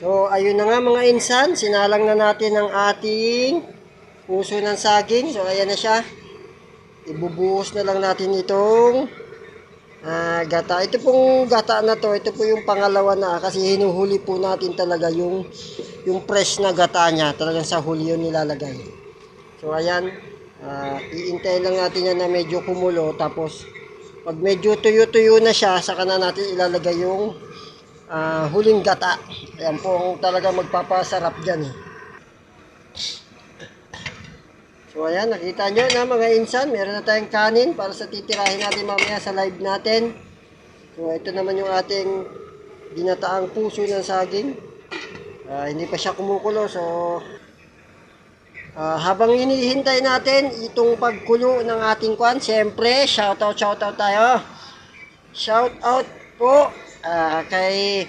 So, ayun na nga mga insan, sinalang na natin ang ating puso ng saging. So, ayan na siya. Ibubuhos na lang natin itong ah, gata. Ito pong gata na to, ito po yung pangalawa na kasi hinuhuli po natin talaga yung yung fresh na gata niya. Talagang sa huli yun nilalagay. So, ayan. ah, iintay lang natin yan na medyo kumulo. Tapos, pag medyo tuyo-tuyo na siya, saka na natin ilalagay yung ah, huling gata. Ayan po ang talaga magpapasarap dyan. Eh. So ayan, nakita nyo na mga insan, meron na tayong kanin para sa titirahin natin mamaya sa live natin. So ito naman yung ating dinataang puso ng saging. Ah, hindi pa siya kumukulo, so ah, habang hinihintay natin itong pagkulo ng ating kwan, siyempre, shoutout, shoutout tayo. Shoutout po ah, kay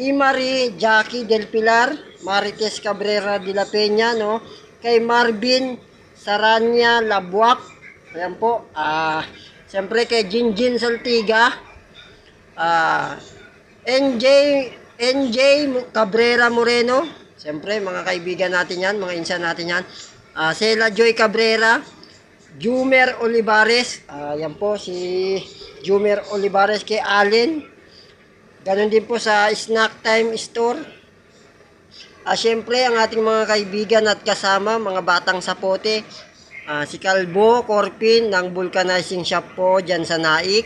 Imari Jackie Del Pilar, Marites Cabrera de la Peña, no? Kay Marvin Saranya Labuak. Ayan po. Ah, siyempre kay Jinjin Saltiga. Ah, NJ NJ Cabrera Moreno. Siyempre, mga kaibigan natin yan, mga insan natin yan. Ah, Sela Joy Cabrera. Jumer Olivares. Ah, yan po si Jumer Olivares kay Allen. Ganon din po sa Snack Time Store. Ah, syempre, ang ating mga kaibigan at kasama, mga batang sapote, ah, si Calbo Corpin ng vulcanizing shop po dyan sa Naik.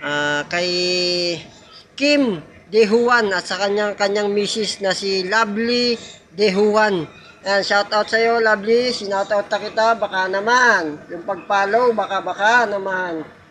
Ah, kay Kim De Juan at sa kanyang kanyang misis na si Lovely De Juan. Ayan, shout out sa iyo, Lovely. Sinout out na kita, baka naman. Yung pag-follow, baka baka naman.